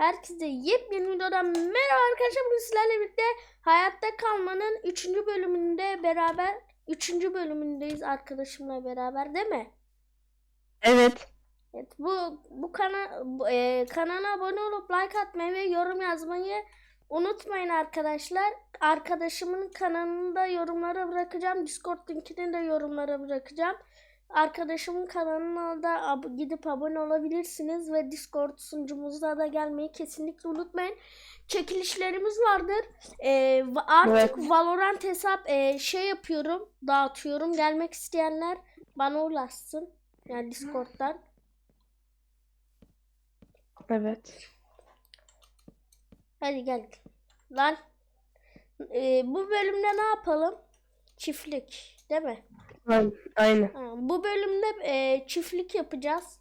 Herkese yepyeni videodan merhaba arkadaşlar. Bugün sizlerle birlikte Hayatta Kalmanın 3. bölümünde beraber 3. bölümündeyiz arkadaşımla beraber değil mi? Evet. Evet bu bu kana bu, e, kanala abone olup like atmayı ve yorum yazmayı unutmayın arkadaşlar. Arkadaşımın kanalını da yorumlara bırakacağım. Discord linkini de yorumlara bırakacağım. Arkadaşımın kanalına da ab- gidip abone olabilirsiniz ve Discord sunucumuza da gelmeyi kesinlikle unutmayın. Çekilişlerimiz vardır. Ee, artık Evet. Valorant hesap e, şey yapıyorum, dağıtıyorum. Gelmek isteyenler bana ulaşsın. Yani Discord'dan. Evet. Hadi gel. Lan. Ee, bu bölümde ne yapalım? Çiftlik, değil mi? Aynen. Bu bölümde e, çiftlik yapacağız.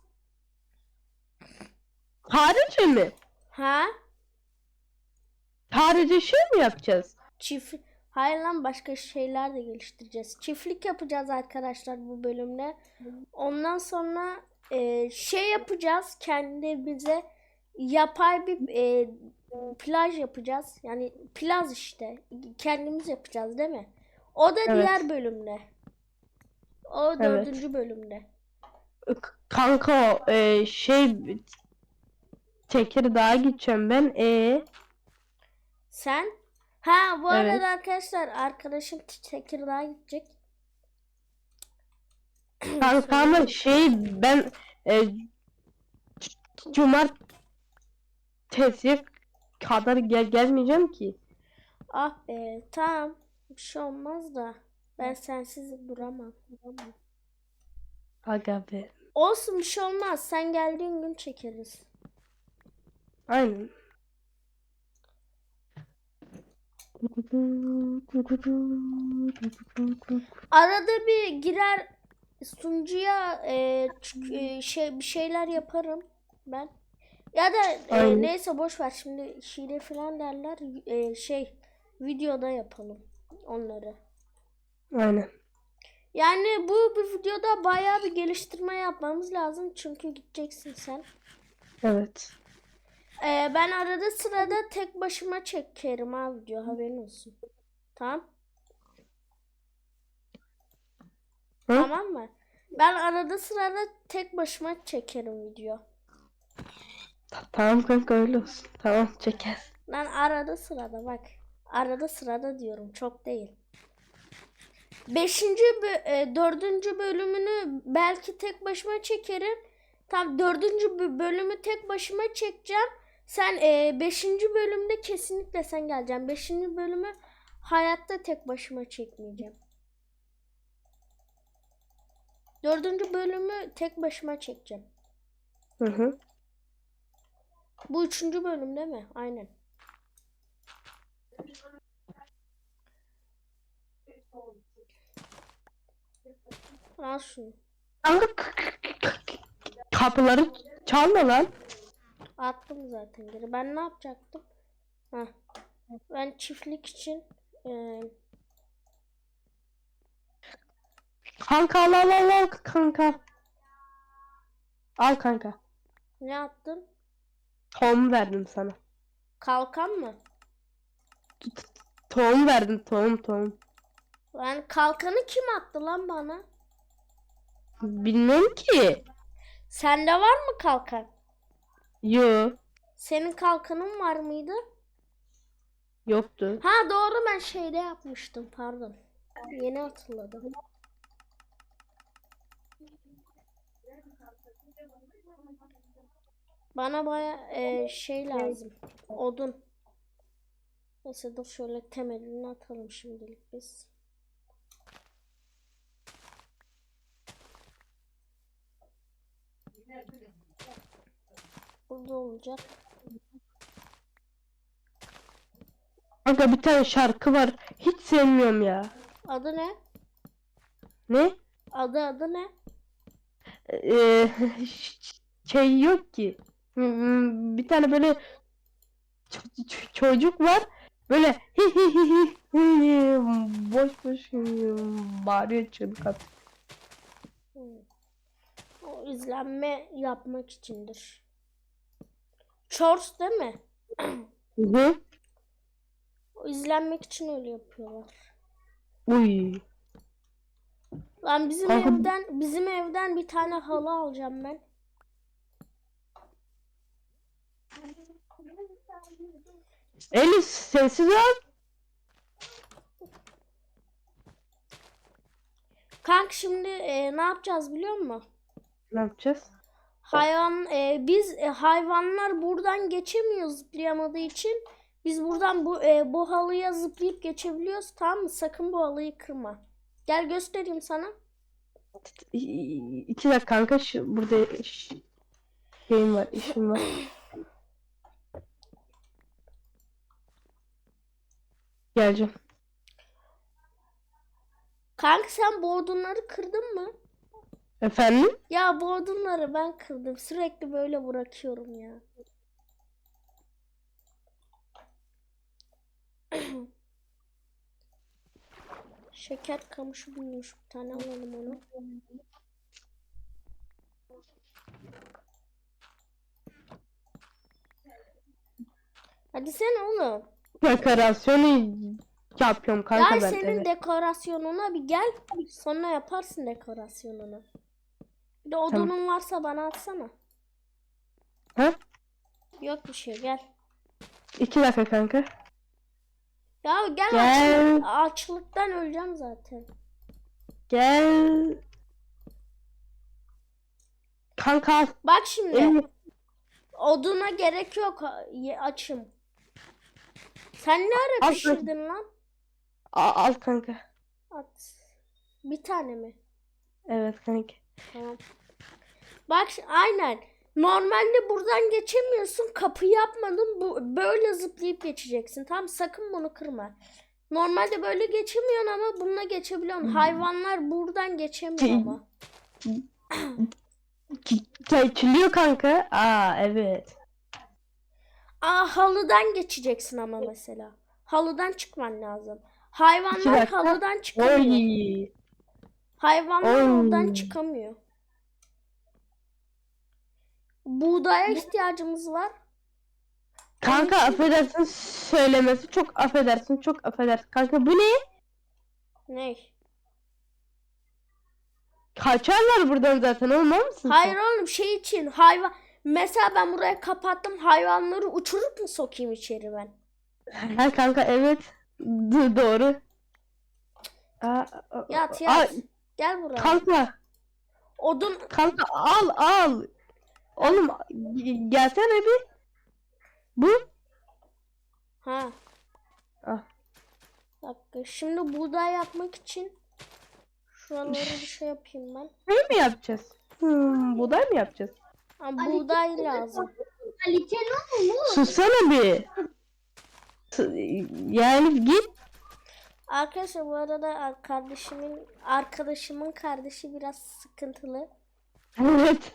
Sadece mi? Ha? Sadece şey mi yapacağız? Çift Hayır lan başka şeyler de geliştireceğiz. Çiftlik yapacağız arkadaşlar bu bölümde. Ondan sonra e, şey yapacağız kendimize yapay bir e, plaj yapacağız. Yani plaj işte. Kendimiz yapacağız değil mi? O da Evet. diğer bölümde. O Evet. dördüncü bölümde. K- Kanka e, şey Tekirdağ'a gideceğim ben. E Sen? Ha bu Evet. arada arkadaşlar arkadaşım Tekirdağ'a gidecek. kanka ama şey ben e, c- cumartesiye kadar gel gelmeyeceğim ki. Ah be tamam. Bir şey olmaz da. Ben sensiz duramam. duramam. Aga be. Olsun bir şey olmaz. Sen geldiğin gün çekeriz. Aynen. Arada bir girer sunucuya e, e, şey bir şeyler yaparım ben. Ya da e, neyse boş ver şimdi hile falan derler. E, şey videoda yapalım onları. Aynen. Yani bu bir videoda bayağı bir geliştirme yapmamız lazım çünkü gideceksin sen. Evet. Ee, ben arada sırada tek başıma çekerim ha video haberin olsun. Tamam. Hı? Tamam mı? Ben arada sırada tek başıma çekerim video. Ta- Tamam kanka öyle olsun. Tamam çeker. Ben arada sırada bak. Arada sırada diyorum çok değil. Beşinci, e, dördüncü bölümünü belki tek başıma çekerim. Tam dördüncü bö- bölümü tek başıma çekeceğim. Sen e, beşinci bölümde kesinlikle sen geleceksin. Beşinci bölümü hayatta tek başıma çekmeyeceğim. Dördüncü bölümü tek başıma çekeceğim. Hı hı. Bu üçüncü bölüm değil mi? Aynen. Al şunu. Kanka kapıları çalma lan. Attım zaten geri. Ben ne yapacaktım? Heh. Ben çiftlik için e, Kanka al al al al kanka. Al kanka. ne attım? Tohum verdim sana. Kalkan mı? Tohum verdim tohum tohum. Ben kalkanı kim attı lan bana? Bilmem ki. Sende var mı kalkan? Yo Senin kalkanın var mıydı? yoktu. Ha doğru ben şeyde yapmıştım pardon. Yeni hatırladım. Bana baya e, şey lazım. Odun. Neyse dur şöyle temelini atalım şimdilik biz. Burada olacak. Kanka bir tane şarkı var. Hiç sevmiyorum ya. Adı ne? Ne? Adı adı ne? Ee, şey yok ki. Bir tane böyle çocuk var. Böyle hi hi hi hi hi boş boş bağırıyor çığlık atıyor. İzlenme yapmak içindir. Chores değil mi? Hı hı. O izlenmek için öyle yapıyorlar. Uy. Lan bizim Kanka- evden bizim evden bir tane halı alacağım ben. Elif sessiz ol. Kanka şimdi e, ne yapacağız biliyor musun? Ne yapacağız? Hayvan e, biz e, hayvanlar buradan geçemiyor zıplayamadığı için biz buradan bu e, bu halıya zıplayıp geçebiliyoruz tamam mı? Sakın bu halıyı kırma. Gel göstereyim sana. İ- İki dakika kanka şu burada şeyim var işim var. Geleceğim. Kanka sen bu odunları kırdın mı? Efendim? Ya bu odunları ben kırdım. Sürekli böyle bırakıyorum ya. Şeker kamışı bulmuş bir tane alalım onu. Hadi sen oğlum. Dekorasyonu yapıyorum kanka Gel ben. senin evet. dekorasyonuna bir gel. Sonra yaparsın dekorasyonunu. Bir de odunun varsa bana atsana. Ha? Yok bir şey gel. İki dakika kanka. Ya gel, Gel. Açlık, açlıktan öleceğim zaten. Gel. Kanka al. Bak şimdi Elimi- oduna gerek yok ye- açım. Sen ne ara Al pişirdin lan? al, al kanka. At. Bir tane mi? Evet kanka. Tamam. Bak aynen. Normalde buradan geçemiyorsun. Kapı yapmadın. Bu böyle zıplayıp geçeceksin. Tamam sakın bunu kırma. Normalde böyle geçemiyorsun ama bununla geçebiliyorsun. Hayvanlar buradan geçemiyor ama. Geçiliyor kanka. Aa evet. Aa halıdan geçeceksin ama mesela. Halıdan çıkman lazım. Hayvanlar halıdan çıkamıyor. Oy. Hayvanlar Oy. oradan çıkamıyor. Buğdaya ihtiyacımız var. Kanka için- affedersin söylemesi çok affedersin çok affedersin. Kanka bu ne? Ne? Kaçarlar buradan zaten olmaz mısın? Hayır oğlum şey için hayvan mesela ben buraya kapattım hayvanları uçurup mu sokayım içeri ben? sen? Ha kanka evet. D- doğru. Aa, aa, Yat aa, yat. Gel buraya. kanka Odun kanka al al. Oğlum gelsene bir. Bu. ha. Ah. Dakika. Şimdi buğday yapmak için şuraları bir şey yapayım ben. Ne mi yapacağız? Hmm, buğday mı yapacağız? Ha, buğday lazım. Sussana bir. Yani git. Arkadaşlar bu arada kardeşimin arkadaşımın kardeşi biraz sıkıntılı. Evet.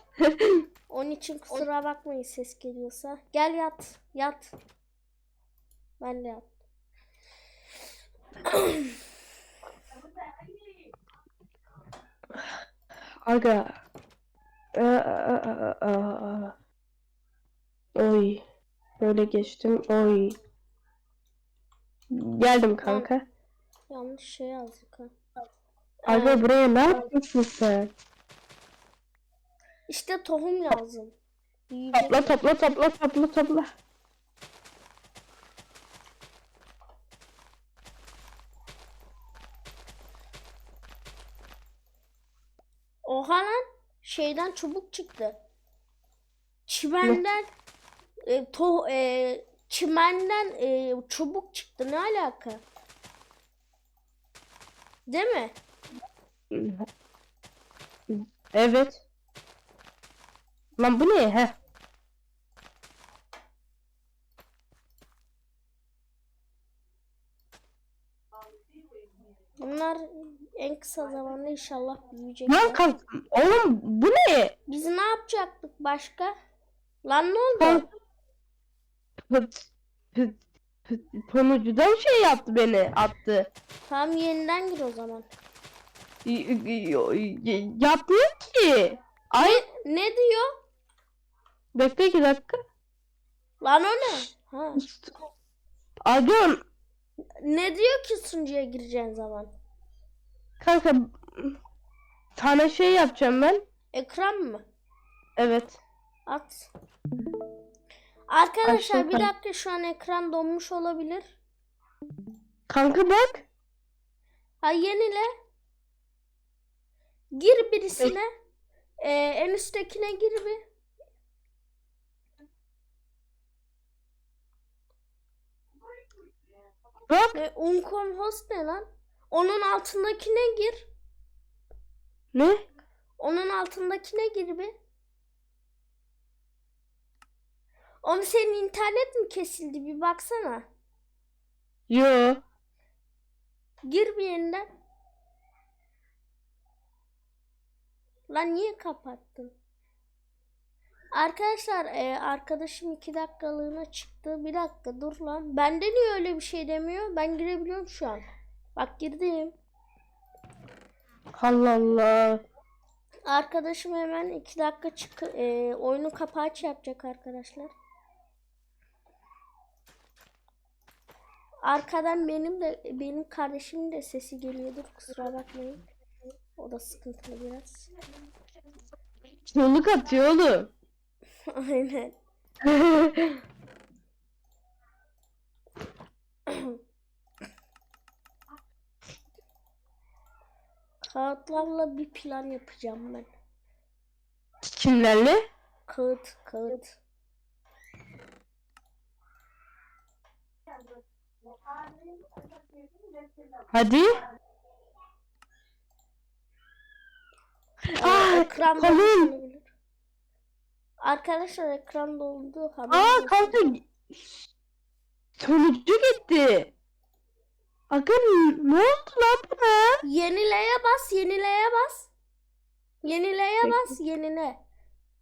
Onun için kusura bakmayın ses geliyorsa. Gel yat. Yat. Ben de yat. Aga. Aa, aa, aa, aa, aa. Oy. Böyle geçtim. Oy. Geldim kanka. Yanlış şey yazdık ha. Aga Ee, buraya ne yapıyorsun sen? İşte tohum lazım. Büyüyecek. Topla topla topla topla topla. Oha lan şeyden çubuk çıktı. Çimenden e, to, e, çimenden e, çubuk çıktı. Ne alaka? Değil mi? Evet. Lan bu ne? Heh. Bunlar en kısa zamanda inşallah Lan büyüyecekler. kanka. Oğlum bu ne? Biz ne yapacaktık başka? Lan ne oldu? Sonucudan şey yaptı beni attı. Tamam yeniden gir o zaman. Y- y- y- Yapmıyor ki. Ay Ne diyor? Bekle iki dakika. Lan o ne? Ha. Aga Ne diyor ki sunucuya gireceğin zaman? kanka sana şey yapacağım ben. Ekran mı? Evet. At. Arkadaşlar bir dakika şu an ekran donmuş olabilir. Kanka bak. Ha yenile. Gir birisine. Ee, en üsttekine gir bir. Bak. E, Uncom host ne lan? Onun altındakine gir. Ne? Onun altındakine gir bir. Onu senin internet mi kesildi bir baksana. Yo. Gir bir yeniden. Lan niye kapattın? Arkadaşlar e, arkadaşım iki dakikalığına çıktı. Bir dakika dur lan. Bende niye öyle bir şey demiyor? Ben girebiliyorum şu an. Bak girdim. Allah Allah. Arkadaşım hemen iki dakika çık e, oyunu kapaç yapacak arkadaşlar. Arkadan benim de benim kardeşimin de sesi geliyordur. Kusura bakmayın. O da sıkıntılı biraz. Çığlık atıyor oğlum. Aynen. Kağıtlarla bir plan yapacağım ben. Kimlerle? Kağıt, kağıt. Hadi. Aa, ekran kalın. Arkadaşlar ekran doldu. Aa kanka sonucu gitti. Aga ne oldu lan buna? Yenileye bas, yenileye bas. Yenileye bas, yenile.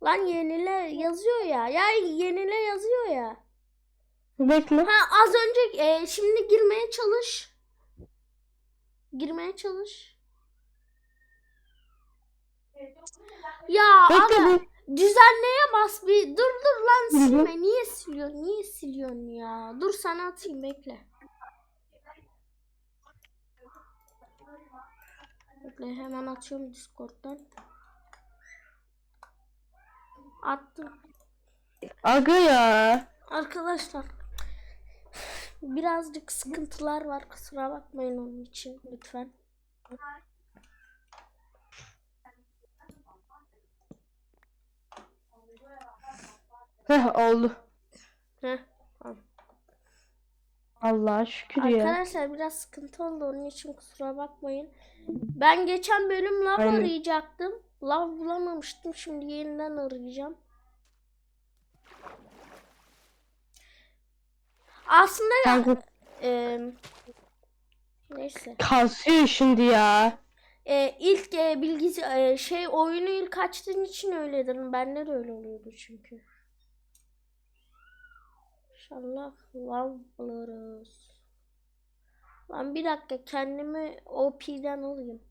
Lan yenile yazıyor ya. Ya yenile yazıyor ya. Bekle. Ha az önce e, şimdi girmeye çalış. Girmeye çalış. Ya Bekle aga bir. düzenleye bas bir. Dur dur lan silme. Niye siliyorsun? Niye siliyorsun ya? Dur sana atayım bekle. Bekle hemen atıyorum Discord'dan. Attım. Aga ya. Arkadaşlar birazcık sıkıntılar var. Kusura bakmayın onun için lütfen. Heh oldu. Heh, tamam. Allah'a şükür ya. Arkadaşlar biraz sıkıntı oldu onun için kusura bakmayın. Ben geçen bölüm lav Aynen. arayacaktım. Lav bulamamıştım. Şimdi yeniden arayacağım. Aslında ya Kanka eee, neyse. kasıyor şimdi ya. E, ilk e, bilgisi e, şey oyunu ilk açtığın için öyledir. Bende de öyle oluyordu çünkü. İnşallah lav buluruz. Lan bir dakika kendimi OP'den alayım.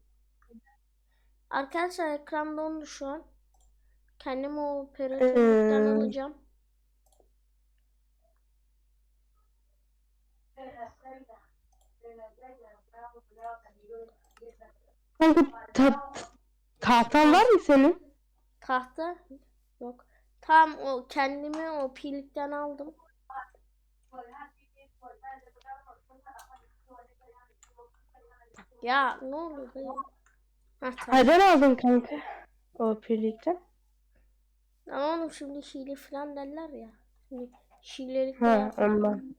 Arkadaşlar ekran dondu şu an. Kendimi o operatörden Hmm. alacağım. Kanka ta tahtan var mı senin? Tahta yok. Tam o kendimi o pilikten aldım. Ya ne be? Heh, tamam. Neden aldın kanka? O birlikte. Ama oğlum şimdi hile falan derler ya. Şimdi hilelik Ha ondan.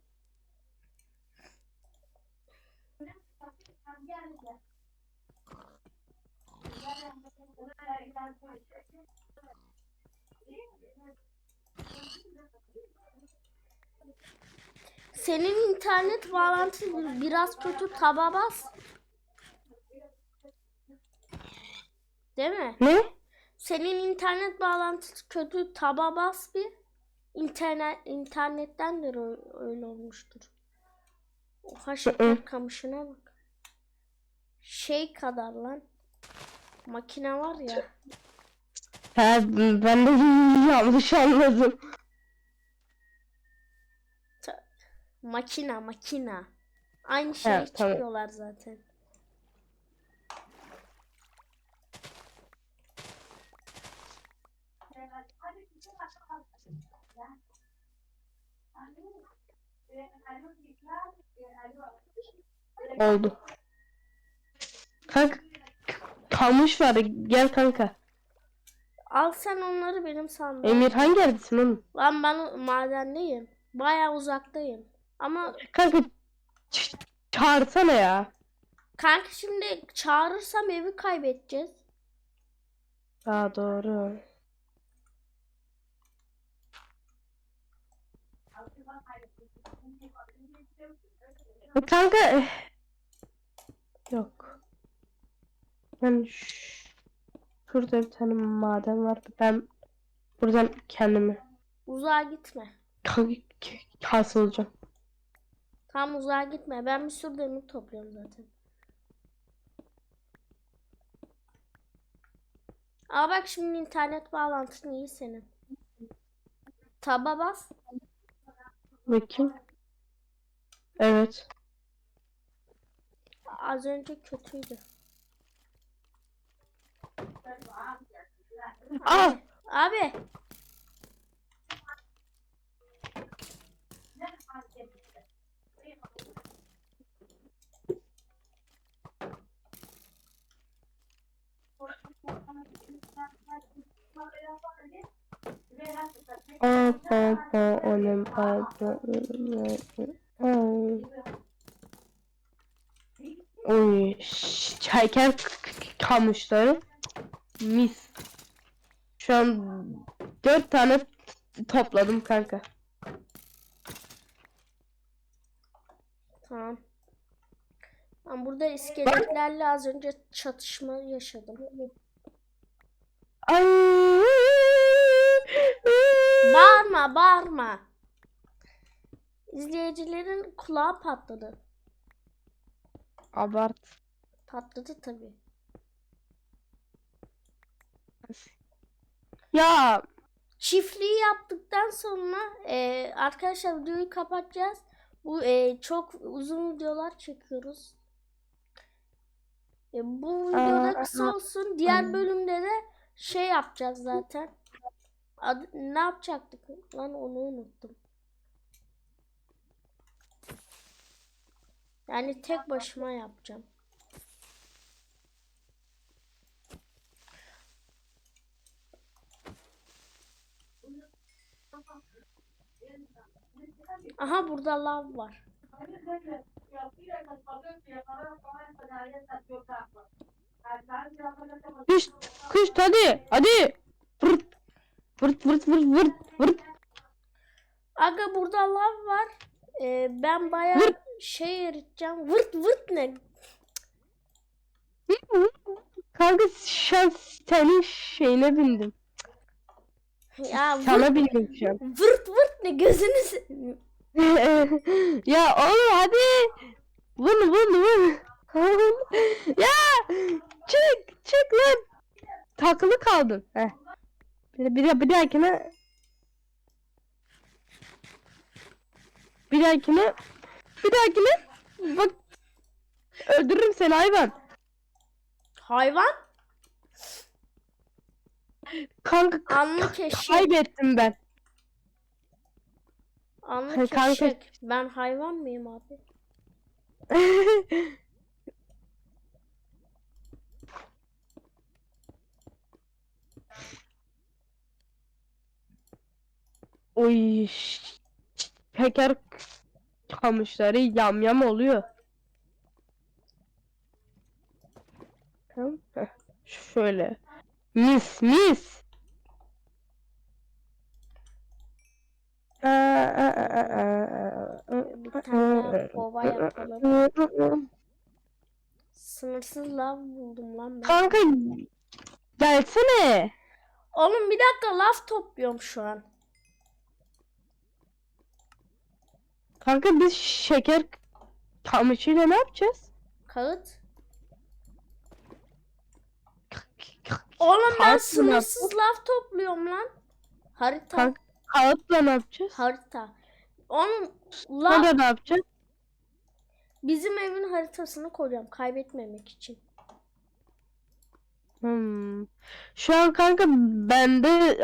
Senin internet bağlantın biraz kötü taba bas. Değil mi? Ne? Senin internet bağlantısı kötü taba bas bir. İnternet internettendir ö- öyle olmuştur. Oha şeker kamışına bak. Şey kadar lan. Makine var ya. Ha ben de yanlış anladım. Makina makina. Aynı şey tamam. çıkıyorlar zaten. Oldu. Kanka kamış var gel kanka. Al sen onları benim sandım. Emir hangi yerdesin oğlum? Lan ben madendeyim. Bayağı uzaktayım. Ama Kanka çağırsana ya. kanka şimdi çağırırsam evi kaybedeceğiz. Aa doğru. Kanka eh, yok. Ben şurada bir tane maden var. Ben buradan kendimi Uzağa gitme. kas olacağım. Tam uzağa gitme. Ben bir sürü demir topluyorum zaten. Aa bak şimdi internet bağlantın iyi senin. Taba bas. Bakayım. Evet. Az önce kötüydü. Aa! Abi. Aa, pa, pa, onem, pa, pa, Ay. Oy, şeker kamışları. Mis. Şu an dört tane topladım kanka. Tamam. Ben burada iskeletlerle az önce çatışma yaşadım. Ay. Bağırma, bağırma. İzleyicilerin kulağı patladı. Abart. Patladı tabii. Ya Çiftliği yaptıktan sonra e, arkadaşlar videoyu kapatacağız. Bu e, çok uzun videolar çekiyoruz. E, bu videoda kısa olsun. Diğer bölümde de şey yapacağız zaten. Adı- ne yapacaktık? Lan onu unuttum. Yani tek başıma yapacağım. Aha burada lav var. kuş kuş hadi hadi. Vırt vırt vırt vırt vırt vırt. Aga burada lav var. Ee, ben bayağı Vırt. Şey eriteceğim. Vırt vırt ne? Kanka şu an senin şeyine bindim. Ya vırt Sana bindim şu an. vırt, vırt ne gözünü se- ya oğlum hadi. Vur vur vur. ya çık çık lan. Takılı kaldın. Heh. Bir, bir, bir dahakine bir dahakine bir dahakine bak öldürürüm seni hayvan. Hayvan Kanka anlık eşek. kaybettim ben. Anlık Kanka- eşek. Ben hayvan mıyım abi? Oy ş- kamışları yamyam oluyor. Tamam. heh, Şöyle. Mis mis. Bir tane daha kova yapalım. Sınırsız lav buldum lan ben. Kanka gelsene. Oğlum bir dakika laf topluyorum şu an. Kanka biz şeker kamışıyla ne yapacağız? Kağıt. Oğlum ben Kağıt mı sınırsız laf topluyorum lan. Harita. Kanka kağıtla ne yapacağız? Harita. Onun la ne yapacağız? bizim evin haritasını koyacağım kaybetmemek için. Hmm. Şu an kanka bende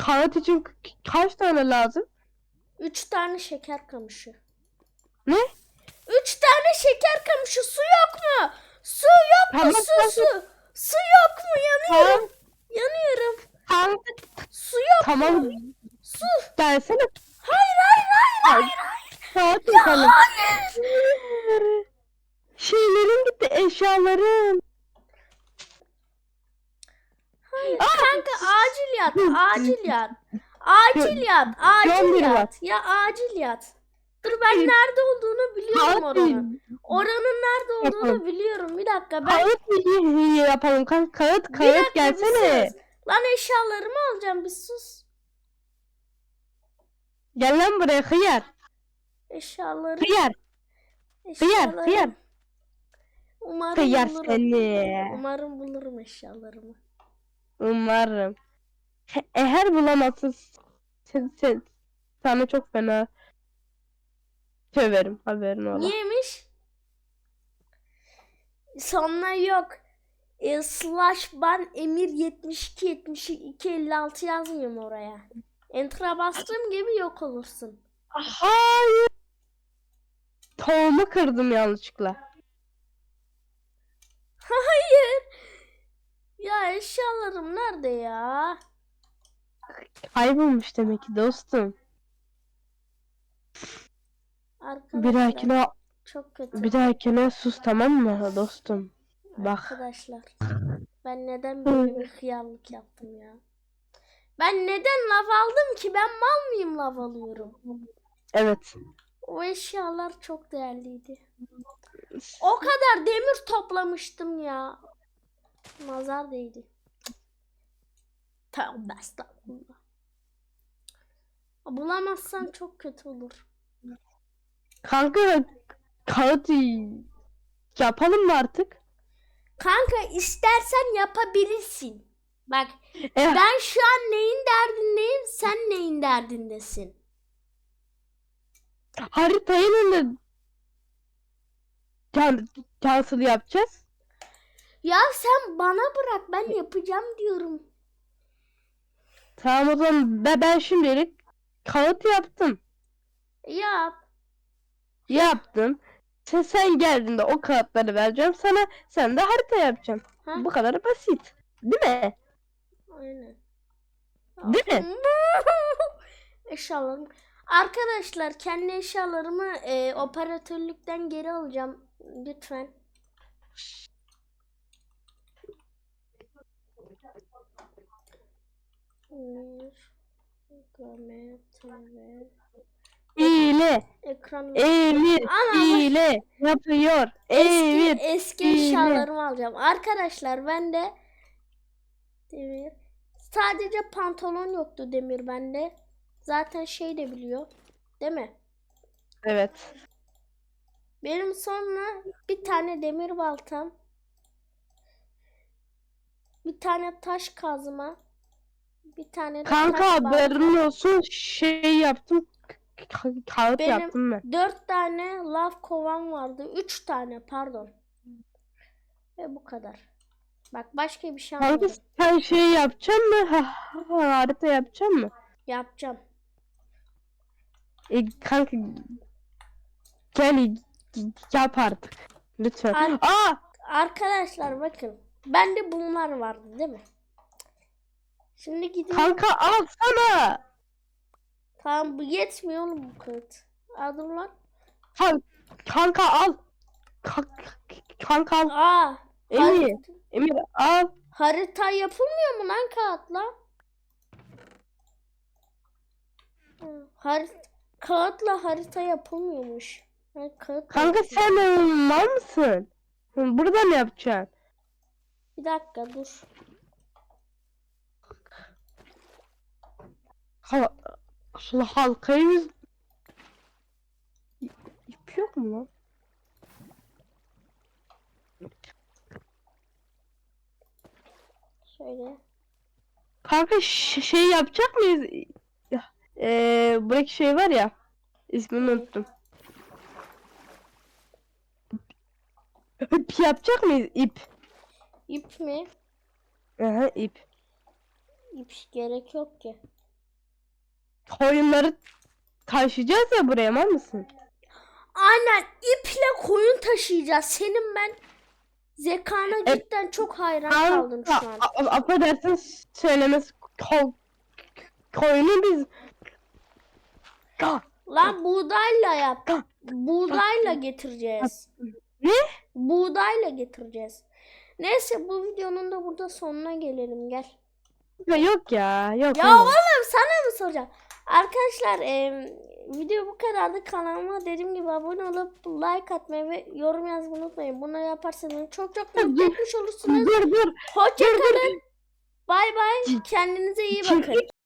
kağıt için kaç tane lazım? Üç tane şeker kamışı. Ne? Üç tane şeker kamışı. Su yok mu? Su yok mu? Tamam, su su. Su yok mu? Yanıyorum. Tamam. Yanıyorum. Kanka Su yok tamam. mu? Su. Gelsene. Hayır hayır hayır hayır hayır. Ya yapalım. hayır. Şeylerim gitti eşyalarım. Hayır. Kanka acil yat. Acil yat. Acil yat. Acil Gönder yat. yat. Ya acil yat. Dur ben nerede olduğunu biliyorum Kağıt oranın. Oranın nerede olduğunu Yapalım. biliyorum. Bir dakika ben Kağıt iyi yapalım kanka. Kağıt Bir kağıt dakika, bir gelsene. sus. Lan eşyalarımı alacağım bir sus. Gel lan buraya hıyar. Eşyalarım. Hıyar. Hıyar. eşyalarım. Hıyar. Umarım Hıyar bulurum. seni. Umarım bulurum eşyalarımı. Umarım. Eğer bulamazsın sen, sen, sana çok fena söverim haberin ola. Niyeymiş? Sonra yok. E, slash ban emir 72 72 56 yazmıyorum oraya. Enter'a bastığım gibi yok olursun. Hayır. Tohumu kırdım yanlışlıkla. Hayır. Ya eşyalarım nerede ya? Kaybolmuş demek ki dostum. Bir Arkadaşlar dahakine çok kötü. bir dahakine sus tamam mı dostum? Bak. Arkadaşlar ben neden böyle bir hıyarlık yaptım ya? Ben neden lav aldım ki? Ben mal mıyım lav alıyorum? Evet. O eşyalar çok değerliydi. O kadar demir toplamıştım ya. Nazar değdi. Tövbe estağfurullah. Bulamazsam çok kötü olur. Kanka kağıt yapalım mı artık? Kanka istersen yapabilirsin. Bak Eh, ben şu an neyin derdindeyim sen neyin derdindesin. haritayı ne can, cancel yapacağız? Ya sen bana bırak ben yapacağım diyorum. Tamam o zaman ben, ben şimdilik kağıt yaptım. Yap. Yaptım. Sen, sen geldiğinde o kağıtları vereceğim sana. Sen de harita yapacaksın. Ha? Bu kadar basit. Değil mi? Aynen. Değil mi? Eşyalarım. Arkadaşlar kendi eşyalarımı e, operatörlükten geri alacağım. Lütfen. Bir, Game TV. İyile, Ekran iyile yapıyor. eski Emir. eski iyi. eşyalarımı alacağım. Arkadaşlar ben de demir sadece pantolon yoktu demir bende. Zaten şey de biliyor. Değil mi? Evet. Benim sonra bir tane demir baltam. Bir tane taş kazma. Bir tane de Kanka taş haberin olsun şey yaptım. Ka- kağıt Benim- yaptım ben. Dört tane lav kovan vardı. Üç tane pardon. Ve bu kadar. Bak başka bir şey Kanka almadım. sen şey yapacaksın mı? Ha, ha, harita yapacaksın mı? Yapacağım. E, kanka gel yap artık. Lütfen. Ar- Aa! Arkadaşlar bakın. Bende bunlar vardı değil mi? Şimdi gidiyorum. Kanka alsana. Tamam bu yetmiyor oğlum bu kağıt. Aldım lan. Kan- Kanka al. Ka- Kanka al. Aa. Emir. Emir al. harita yapılmıyor mu lan kağıtla? Harit kağıtla harita yapılmıyormuş. Kanka yapıyorum. sen mal mısın? Burada mı yapacaksın? Bir dakika dur. Hal halkayı biz... İp yok mu lan? Şöyle. Kanka şey yapacak mıyız? Ya, Ee, buradaki şey var ya. ismini unuttum. İp yapacak mıyız? İp. İp mi? Aha ip. İp gerek yok ki. Koyunları taşıyacağız ya buraya mal mısın? Aynen iple koyun taşıyacağız. Senin ben zekana E, cidden çok hayran kaldım şu an. Affedersin söylemesi ko koyunu biz Lan buğdayla yap. Buğdayla getireceğiz. Ne? Buğdayla getireceğiz. Neyse bu videonun da burada sonuna gelelim gel. Ya yok ya yok. Ya oğlum. oğlum sana mı soracağım? Arkadaşlar em, video bu kadardı. Kanalıma dediğim gibi abone olup like atmayı ve yorum yazmayı unutmayın. Bunu yaparsanız çok çok mutlu etmiş olursunuz. Dur dur. Hoşça Dur, dur. kalın. Bay bay. Kendinize iyi bakın.